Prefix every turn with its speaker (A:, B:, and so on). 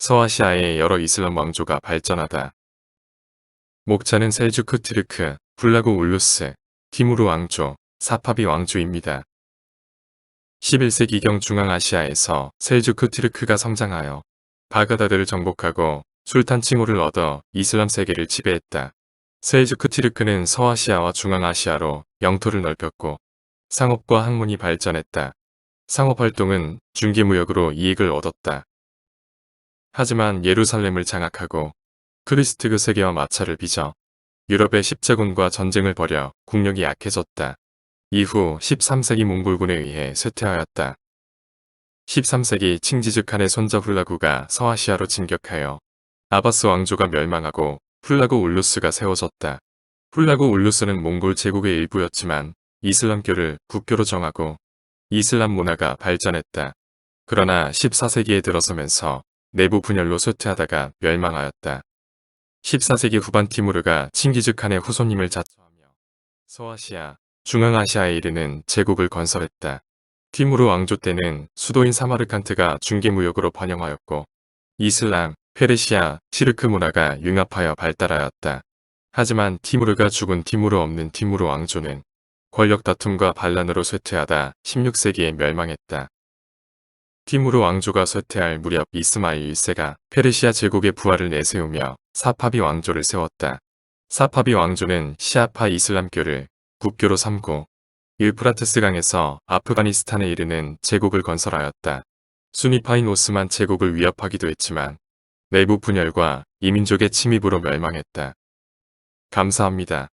A: 서아시아의 여러 이슬람 왕조가 발전하다. 목차는 셀주크 트르크, 블라고 울루스, 티무르 왕조, 사파비 왕조입니다. 11세기경 중앙아시아에서 셀주크 트르크가 성장하여 바가다드를 정복하고 술탄 칭호를 얻어 이슬람 세계를 지배했다. 셀주크 트르크는 서아시아와 중앙아시아로 영토를 넓혔고 상업과 학문이 발전했다. 상업 활동은 중개무역으로 이익을 얻었다. 하지만 예루살렘을 장악하고 크리스트그 세계와 마차를 빚어 유럽의 십자군과 전쟁을 벌여 국력이 약해졌다. 이후 13세기 몽골군에 의해 쇠퇴하였다. 13세기 칭지즈칸의 손자 훌라구가 서아시아로 진격하여 아바스 왕조가 멸망하고 훌라구 울루스가 세워졌다. 훌라구 울루스는 몽골 제국의 일부였지만 이슬람교를 국교로 정하고 이슬람 문화가 발전했다. 그러나 14세기에 들어서면서 내부 분열로 쇠퇴하다가 멸망하였다. 14세기 후반 티무르가 칭기즈칸의 후손님을 자처하며 서아시아, 중앙아시아에 이르는 제국을 건설했다. 티무르 왕조 때는 수도인 사마르칸트가 중개무역으로 번영하였고 이슬람, 페르시아, 시르크 문화가 융합하여 발달하였다. 하지만 티무르가 죽은 티무르 없는 티무르 왕조는 권력 다툼과 반란으로 쇠퇴하다 16세기에 멸망했다. 티무르 왕조가 쇠퇴할 무렵 이스마일 1세가 페르시아 제국의 부활을 내세우며 사파비 왕조를 세웠다. 사파비 왕조는 시아파 이슬람교를 국교로 삼고 유프라테스 강에서 아프가니스탄에 이르는 제국을 건설하였다. 수니파인 오스만 제국을 위협하기도 했지만 내부 분열과 이민족의 침입으로 멸망했다. 감사합니다.